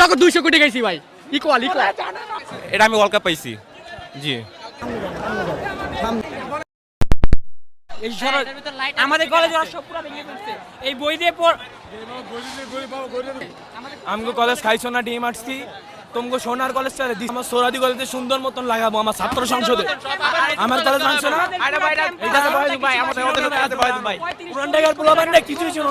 সকল দুইশো কোটি গেছি ভাই। ইকুয়াল ইকুয়াল এটা আমি ওয়ার্ল্ড কাপ পাইছি। জি। আমাদের কলেজে ওরা সব পুরো ভেঙে ফেলছে। এই বই দিয়ে পড় আমাকে কলেজ খাইছো না ডিম আসছি তোমাকে সোনার কলেজ চালে দিস। আমার সোরাদি কলেজে সুন্দর মতন লাগাবো আমার ছাত্র সংসদে। আমার কলেজ মানছো না? পুরান ঢাকার কিছুই ছিল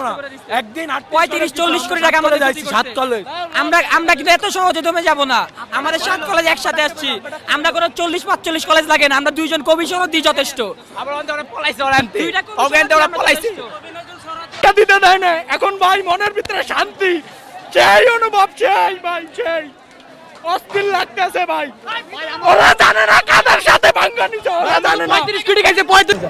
একদিন পঁয়ত্রিশ চল্লিশ কোটি টাকা আমাদের সাত কলেজ আমরা আমরা কিন্তু এত সহজে দমে যাব না। আমাদের সাত কলেজ একসাথে আসছি। আমরা কোনো চল্লিশ পাঁচচল্লিশ কলেজ লাগে না। আমরা দুইজন কমিশনও দিই যথেষ্ট। দিতে দেয় না? এখন ভাই মনের ভিতরে শান্তি। সেই অনুভব সেই ভাই সেই। অস্থির লাগতেছে ভাই। ওরা জানে না কাদের সাথে ভাঙ্গা নিছে ওরা জানে না। পঁয়ত্রিশ কোটি গেছে পঁয়ত্রিশ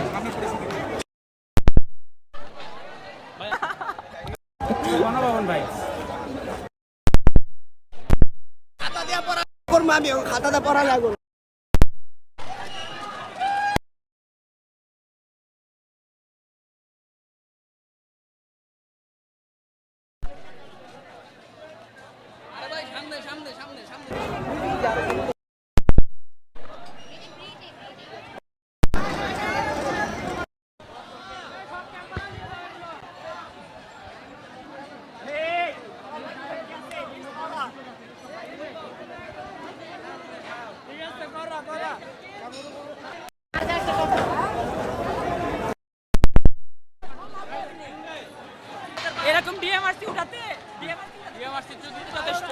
এরকম ডিএমআরসি উঠাতে ডিএমআরসি যথেষ্ট।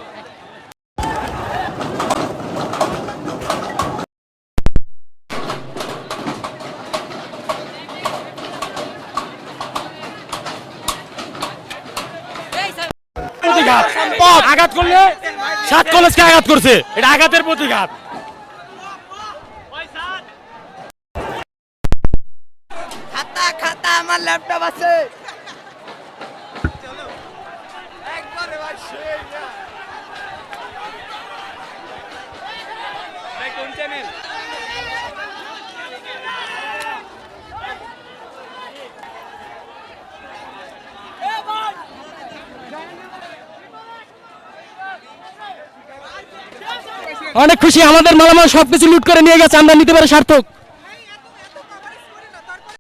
প্রতিঘাত। আঘাত করলে সাত কলেজকে আঘাত করছে। এটা আঘাতের প্রতিঘাত। খাতা খাতা আমার ল্যাপটপ আছে। অনেক খুশি আমাদের মালামাল সবকিছু লুট করে নিয়ে গেছে আমরা নিতে পারে সার্থক।